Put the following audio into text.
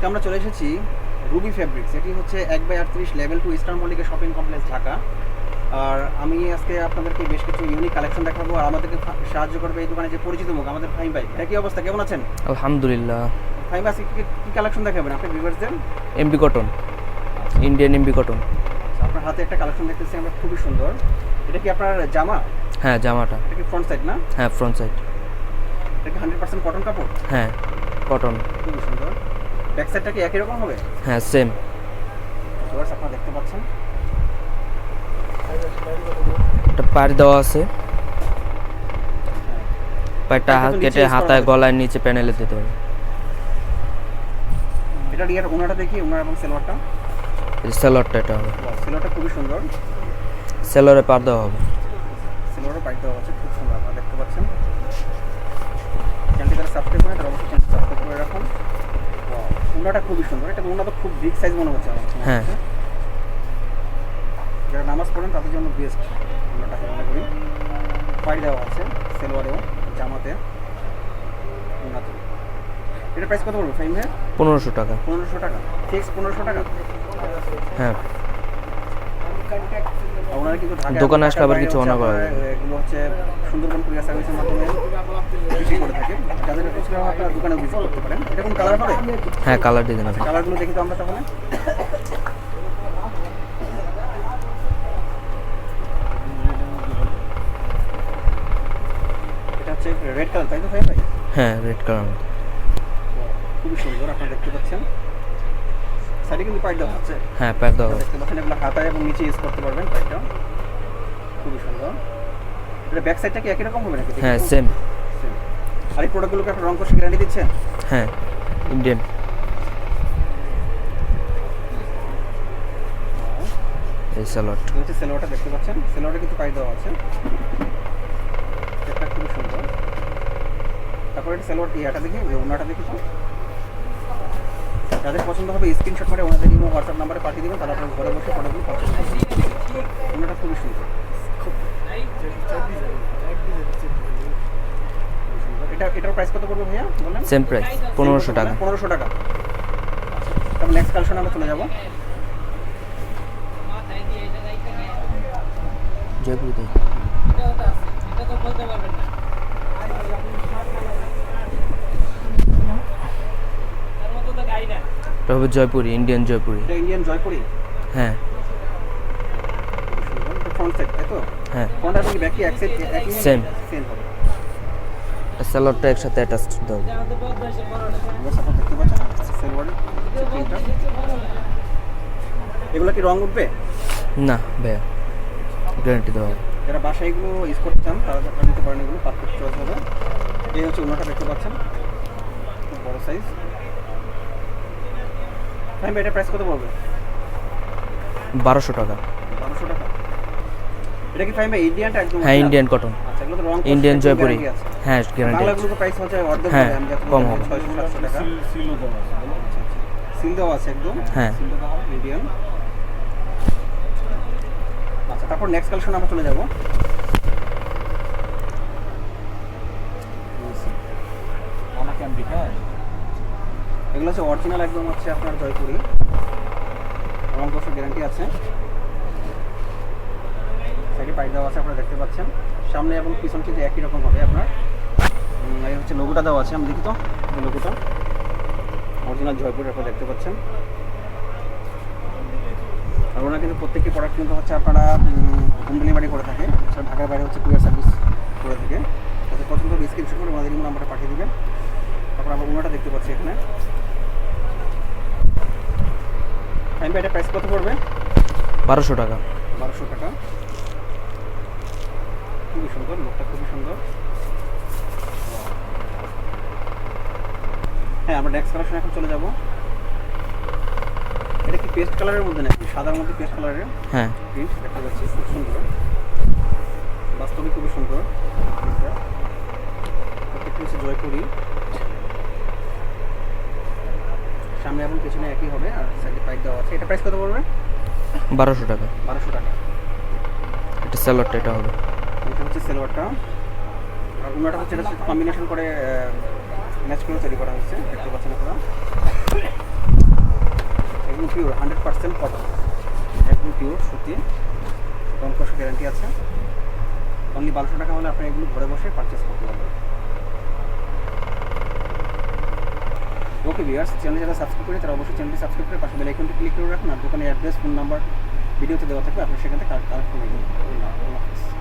আজকে আমরা চলে এসেছি রুবি ফেব্রিক্স এটি হচ্ছে এক বাই আটত্রিশ লেভেল টু ইস্টার্ন মল্লিকের শপিং কমপ্লেক্স ঢাকা। আর আমি আজকে আপনাদেরকে বেশ কিছু ইউনিক কালেকশন দেখাবো আর আমাদেরকে সাহায্য করবে এই দোকানে যে পরিচিত মুখ আমাদের ফাইম ভাই। এটা কি অবস্থা? কেমন আছেন? আলহামদুলিল্লাহ। ফাইম ভাই আজকে কি কি কালেকশন দেখাবেন? আপনি ভিউয়ার্সদের MB cotton Indian MB cotton আপনার হাতে একটা কালেকশন দেখতেছি আমরা খুবই সুন্দর। এটা কি আপনার জামা? হ্যাঁ জামাটা। এটা কি ফ্রন্ট সাইড না? হ্যাঁ ফ্রন্ট সাইড এটা কি হান্ড্রেড পার্সেন্ট কটন কাপড়? হ্যাঁ কটন খুবই সুন্দর। ব্যাক সাইডটা কি একই রকম হবে? হ্যাঁ সেম ভিউয়ার্স আপনারা দেখতে পাচ্ছেন। একটা পাড় দেওয়া আছে। হ্যাঁ। পাড়টা হাত কেটে হাতায় গলায় নিচে প্যানেলে দিতে হবে। এটা রিয়ার ওনাটা দেখি ওনার এবং সেলোয়ারটা। সেলরটা এটা হবে। সেলোয়ারটা খুবই সুন্দর। সেলরে পাড় দেওয়া হবে। সিলভারও পাইপ দেওয়া আছে খুব সুন্দর আপনারা দেখতে পাচ্ছেন। চ্যানেলটি যারা সাবস্ক্রাইব করেন তারা অবশ্যই চ্যানেল সাবস্ক্রাইব করে রাখুন উনাটা খুবই সুন্দর। এটা উনা তো খুব বিগ সাইজ মনে হচ্ছে আমার হ্যাঁ। যারা নামাজ পড়েন তাদের জন্য বেস্ট আমি মনে করি। পাই দেওয়া আছে সেলোয়ারেও জামাতে। উনাতে। এটা প্রাইস কত পড়বে ফাইভ ভাই? পনেরোশো টাকা। পনেরোশো টাকা। ফিক্স পনেরোশো টাকা? হ্যাঁ। ঢাকা দোকানে আসলে আবার কিছু অনার করা। আপনার এগুলো হচ্ছে সুন্দরবন কুরিয়ার সার্ভিসের মাধ্যমে বিক্রি করে থাকে যাদের খুচরা আপনারা দোকানে করতে পারেন। এটা কোন কালার হবে? হ্যাঁ কালার ডিজাইন আছে। কালারগুলো দেখি তো আমরা তাহলে। এটা হচ্ছে রেড কালার তাই তো ভাই? হ্যাঁ রেড কালার খুবই সুন্দর আপনারা দেখতে পাচ্ছেন। সাইডে কিন্তু পাইট দেওয়া আছে। হ্যাঁ প্যাড দেওয়া দেখতে পাচ্ছেন এগুলো হাতায় এবং নিচে ইউজ করতে পারবেন পাইটটা খুবই সুন্দর। এটা ব্যাক সাইডটা কি একই রকম হবে নাকি? হ্যাঁ সেম. আর এই প্রোডাক্টগুলোকে আপনি রং কষে গ্যারান্টি দিচ্ছেন? হ্যাঁ ইন্ডিয়ান এই স্যালাড এটা হচ্ছে সেলোয়ারটা দেখতে পাচ্ছেন সেলোয়ারটা কিন্তু পাই দেওয়া আছে। এটা খুবই সুন্দর। তারপর এটা সেলোয়ার ইয়াটা দেখি ওনাটা দেখি। যাদের পছন্দ হবে স্ক্রিনশট করে ওনাদের ইমো হোয়াটসঅ্যাপ নাম্বারে পাঠিয়ে দেবেন তাহলে আপনার ঘরে বসে প্রোডাক্টগুলো পারচেস করবেন ওনাটা খুবই সুন্দর। খুব সুন্দর। এটা এটার প্রাইস কত পড়বে ভাইয়া? বলেন সেম প্রাইস পনেরোশো টাকা। পনেরোশো টাকা। তারপর নেক্সট কালেকশন আমরা চলে যাব। জয়পুরিতে এটা হবে জয়পুরি ইন্ডিয়ান জয়পুরি। ইন্ডিয়ান জয়পুরি? হ্যাঁ। হ্যাঁ. সেম স্যালাডটা একসাথে অ্যাটাচ এগুলো কি রং উঠবে? না ভাইয়া। গ্যারান্টি দেওয়া হবে। যারা বাসায় এগুলো ইউজ করতে চান তারা আপনারা নিতে পারেন এগুলো পারফেক্ট চয়েস হবে। এই হচ্ছে দেখতে পাচ্ছেন। বড় সাইজ ভাই এটা প্রাইস কত পড়বে? বারোশো টাকা। বারোশো টাকা? এটা কি ফাইম ইন্ডিয়ানটা একদম হ্যাঁ ইন্ডিয়ান কটন আচ্ছা এগুলো তো রং ইন্ডিয়ান জয়পুরি। হ্যাঁ গ্যারান্টি বাংলাগুলো প্রাইস হচ্ছে অর্ধেক হ্যাঁ, কম হবে। 600 700 টাকা। সিল দেওয়া আছে। একদম? হ্যাঁ। সিল দেওয়া মিডিয়াম আচ্ছা তারপর নেক্সট কালেকশন আমরা চলে যাব। এগুলো হচ্ছে অরিজিনাল একদম হচ্ছে আপনার জয়পুরি। রং বছর গ্যারান্টি আছে। সাইডে পাইপ দেওয়া আছে, আপনারা দেখতে পাচ্ছেন। সামনে এবং পিছন কিন্তু একই রকম হবে আপনার। এই হচ্ছে লোগোটা দেওয়া আছে, আমি দেখি তো লোগোটা অরিজিনাল জয়পুর আপনারা দেখতে পাচ্ছেন। ওনারা কিন্তু প্রত্যেকটি প্রোডাক্ট কিন্তু হচ্ছে আপনারা হোম ডেলিভারি করে থাকে। এছাড়া ঢাকার বাইরে হচ্ছে কুরিয়ার সার্ভিস করে থাকে। তাদের পছন্দ হবে স্ক্রিনশট করে ওনাদের নাম্বারটা পাঠিয়ে দেবেন। তারপর আমরা ওনাটা দেখতে পাচ্ছি এখানে। ফাইন এটা প্রাইস কত পড়বে? বারোশো টাকা। বারোশো টাকা। খুবই সুন্দর লোকটা খুবই সুন্দর। হ্যাঁ আমরা নেক্সট কালেকশন এখন চলে যাব। এটা কি পেস্ট কালারের মধ্যে নাকি? সাদার মধ্যে পেস্ট কালারের হ্যাঁ। প্রিন্ট দেখতে পাচ্ছি খুব সুন্দর। বাস্তবে খুবই সুন্দর। জয়পুরি। সামনে এবং পেছনে একই হবে আর সাইডে পাইপ দেওয়া আছে। এটা প্রাইস কত পড়বে? বারোশো টাকা। বারোশো টাকা। এটা স্যালাডটা এটা হবে। এটা হচ্ছে সেলোয়ারটা আর উনাটা হচ্ছে এটা কম্বিনেশন করে ম্যাচ করে তৈরি করা হয়েছে দেখতে পাচ্ছেন আপনারা? পিওর হান্ড্রেড পার্সেন্ট কটন একদম পিওর সুতি। রং কষা গ্যারান্টি আছে। অনলি বারোশো টাকা হলে আপনি এগুলো ঘরে বসে পারচেস করতে পারবেন। ওকে ভিউয়ার্স চ্যানেল যারা সাবস্ক্রাইব করে, তারা অবশ্যই চ্যানেলটি সাবস্ক্রাইব করে পাশে বেল ক্লিক করে রাখুন, আর দোকানের অ্যাড্রেস ফোন নাম্বার ভিডিওতে দেওয়া থাকবে আপনি সেখান থেকে কালেক্ট করে নেবেন